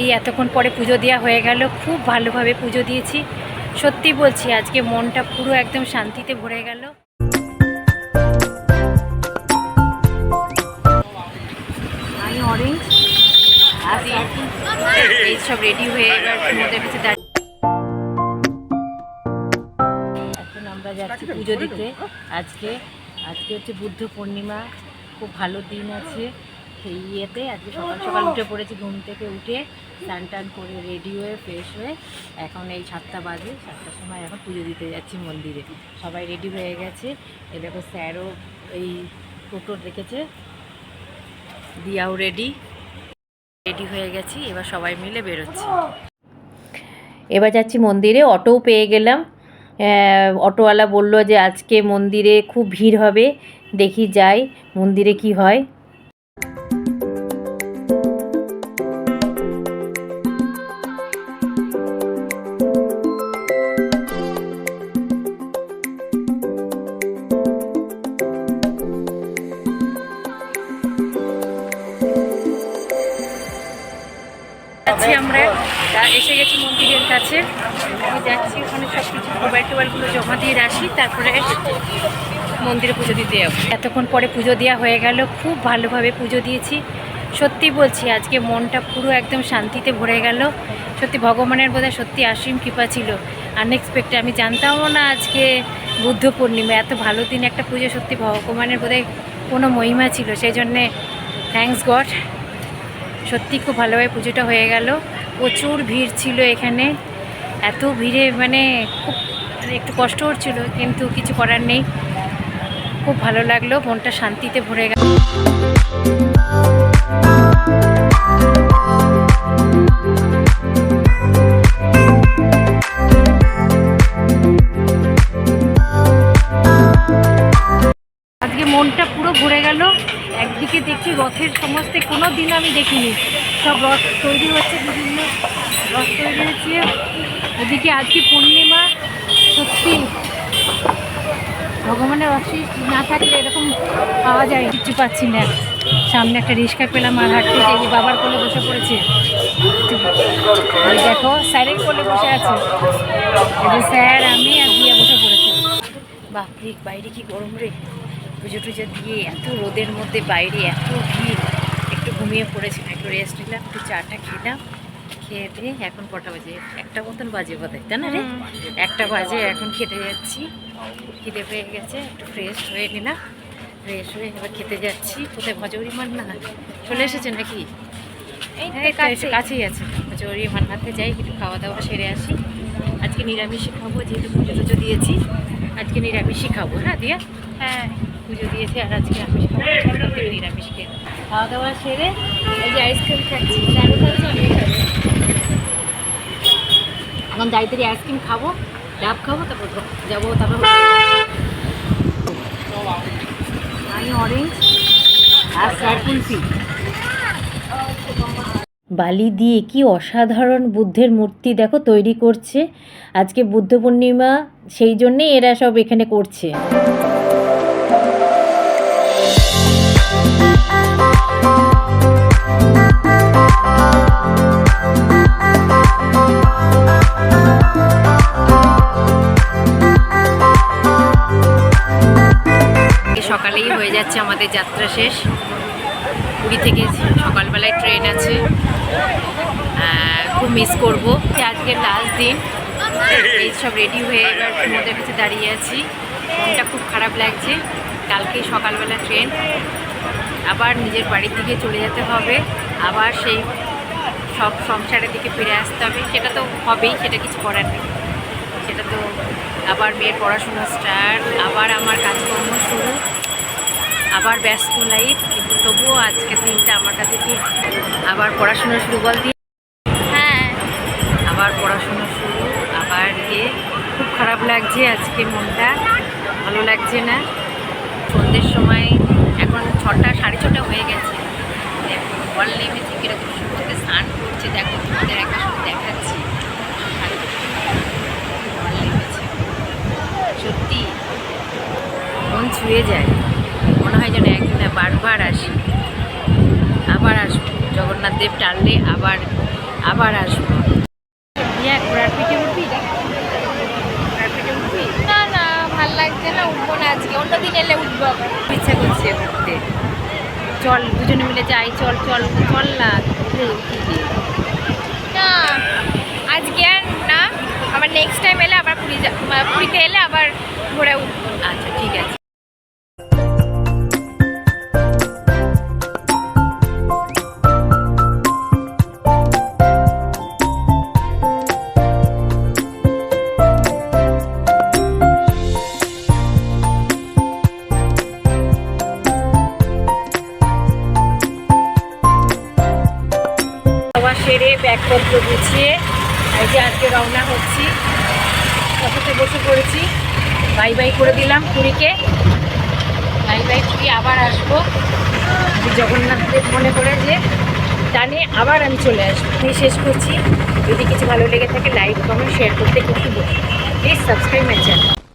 এই এতক্ষণ পরে পুজো দেওয়া হয়ে গেল। খুব ভালোভাবে পুজো দিয়েছি। সত্যি বলছি আজকে মনটা পুরো একদম শান্তিতে ভরে গেল। আমি অরেঞ্জ। এই সব রেডি হয়ে এবার কাছে দাঁড়িয়ে। এখন আমরা যাচ্ছি পুজো দিতে। আজকে আজকে হচ্ছে বুদ্ধ পূর্ণিমা। খুব ভালো দিন আছে। সেই ইয়েতে আজকে সকাল সকাল উঠে পড়েছি ঘুম থেকে উঠে। স্নান টান করে রেডি হয়ে ফ্রেশ হয়ে এখন এই সাতটা বাজে, সাতটার সময় এখন পুজো দিতে যাচ্ছি মন্দিরে। সবাই রেডি হয়ে গেছে। এ দেখো স্যারও এই টোটো রেখেছে। দিয়াও রেডি রেডি হয়ে গেছি, এবার সবাই মিলে বেরোচ্ছি। এবার যাচ্ছি মন্দিরে, অটোও পেয়ে গেলাম। অটোওয়ালা বলল যে আজকে মন্দিরে খুব ভিড় হবে, দেখি যাই মন্দিরে কি হয়। যাচ্ছি আমরা। এসে গেছি মন্দিরের কাছে। আমি যাচ্ছি ওখানে সব কিছু মোবাইল টোবাইলগুলো জমা দিয়ে আসি তারপরে মন্দিরে পুজো দিতে যাব। এতক্ষণ পরে পুজো দেওয়া হয়ে গেল, খুব ভালোভাবে পুজো দিয়েছি। সত্যি বলছি, আজকে মনটা পুরো একদম শান্তিতে ভরে গেল। সত্যি ভগবানের বোধহয় সত্যি অসীম কৃপা ছিল। আনএক্সপেক্টেড আমি জানতামও না আজকে বুদ্ধ পূর্ণিমা। এত ভালো দিন একটা পুজো সত্যি ভগবানের বোধহয় কোনো মহিমা ছিল। সেই জন্যে থ্যাঙ্কস গড সত্যি খুব ভালোভাবে পুজোটা হয়ে গেল। প্রচুর ভিড় ছিল এখানে। এত ভিড়ে মানে খুব মানে একটু কষ্ট হচ্ছিল, কিন্তু কিছু করার নেই। খুব ভালো লাগল, মনটা শান্তিতে ভরে গেল। আজকে মনটা পুরো ভরে গেল। একদিকে দেখছি রথের সমস্ত কোনো দিন আমি দেখিনি। সব রথ তৈরি হচ্ছে বিভিন্ন রথ তৈরি হচ্ছে। ওদিকে আজকে পূর্ণিমা, সত্যি ভগবানের অশিস না থাকলে এরকম পাওয়া যায়, কিছু পাচ্ছি না। সামনে একটা রিক্সা পেলাম, আর হাঁটতে দেখি বাবার কোলে বসে পড়েছে। দেখো, স্যারের কোলে বসে আছে। স্যার, আমি আর দিয়ে বসে পড়েছে। বাপরে, বাইরে কি গরম রে? পুজো টুজো দিয়ে এত রোদের মধ্যে বাইরে এত ভিড়। একটু ঘুমিয়ে পড়েছিলাম একটু রেস্ট নিলাম একটু চাটা খেলাম খেয়ে দিয়ে এখন কটা বাজে? একটা মতন বাজে বোধহয় তাই না রে? একটা বাজে এখন খেতে যাচ্ছি। খিদে পেয়ে গেছে একটু ফ্রেশ হয়ে নিলাম। ফ্রেশ হয়ে এবার খেতে যাচ্ছি। কোথায় ভজৌরি মান না চলে এসেছে নাকি? এই তো কাছেই। আছে। ভজৌরি মান হাতে যাই একটু খাওয়া দাওয়া সেরে আসি। আজকে নিরামিষই খাব যেহেতু পুজো টুজো দিয়েছি আজকে নিরামিষই খাব হ্যাঁ দিয়া? হ্যাঁ। পুজো দিয়েছি আর আজকে খাব নিরামিষ খেয়ে। খাওয়া দাওয়া সেরে এই যে আইসক্রিম খাচ্ছি এখন দায়িত্বে আইসক্রিম খাব, ডাব খাব, তারপর যাব, তারপর আমি অরেঞ্জ আর বালি দিয়ে কি অসাধারণ বুদ্ধের মূর্তি দেখো তৈরি করছে। আজকে বুদ্ধ পূর্ণিমা, সেই জন্যেই এরা সব এখানে করছে। সকালেই হয়ে যাচ্ছে আমাদের যাত্রা শেষ। পুরী থেকে সকালবেলায় ট্রেন আছে। খুব মিস করব। আজকে লাস্ট দিন। এই সব রেডি হয়ে এবার তোমাদের কাছে দাঁড়িয়ে আছি। মনটা খুব খারাপ লাগছে। কালকে সকালবেলা ট্রেন। আবার নিজের বাড়ির দিকে চলে যেতে হবে। আবার সেই সব সংসারের দিকে ফিরে আসতে হবে। সেটা তো হবেই, সেটা কিছু করার নেই। সেটা তো আবার মেয়ের পড়াশোনা স্টার্ট আবার আমার কাজকর্ম শুরু। আবার ব্যস্ত লাইফ কিন্তু তবুও আজকের দিনটা আমার কাছে খুব আবার পড়াশোনা শুরু বল দিয়ে হ্যাঁ। আবার পড়াশোনা শুরু আবার ইয়ে খুব খারাপ লাগছে আজকে মনটা ভালো লাগছে না। সন্ধ্যের সময় এখন ছটা সাড়ে ছটা হয়ে গেছে। দেখো বল নেমেছে কীরকম সুন্দর স্নান করছে দেখো তোমাদের একটা সময় দেখাচ্ছি। জল নেমেছে। সত্যি মন ছুঁয়ে যায়। হয় যেন একদিন বারবার আসি। আবার আসব। জগন্নাথ দেব টানলে আবার আবার আসব। ইয়া ঘোড়ার পিঠে উঠবি? না না ভালো লাগছে না উঠবো না আজকে। এলে উঠবো ইচ্ছা করছে উঠতে। চল দুজনে মিলে যাই। চল চল চল না না আজকে আর না। আবার নেক্সট টাইম এলে আবার পুরী পুরীতে এলে আবার ঘোরা উঠবো। আচ্ছা ঠিক আছে। সেরে ব্যাগপত্র গুছিয়ে এই যে আজকে রওনা হচ্ছি। অটোতে বসে পড়েছি। বাই বাই করে দিলাম পুরীকে বাই বাই পুরী আবার আসব। যদি জগন্নাথ দেব মনে করে যে টানে আবার আমি চলে আসব। আমি শেষ করছি। যদি কিছু ভালো লেগে থাকে লাইক কমেন্ট শেয়ার করতে কিন্তু প্লিজ সাবস্ক্রাইব মাই চ্যানেল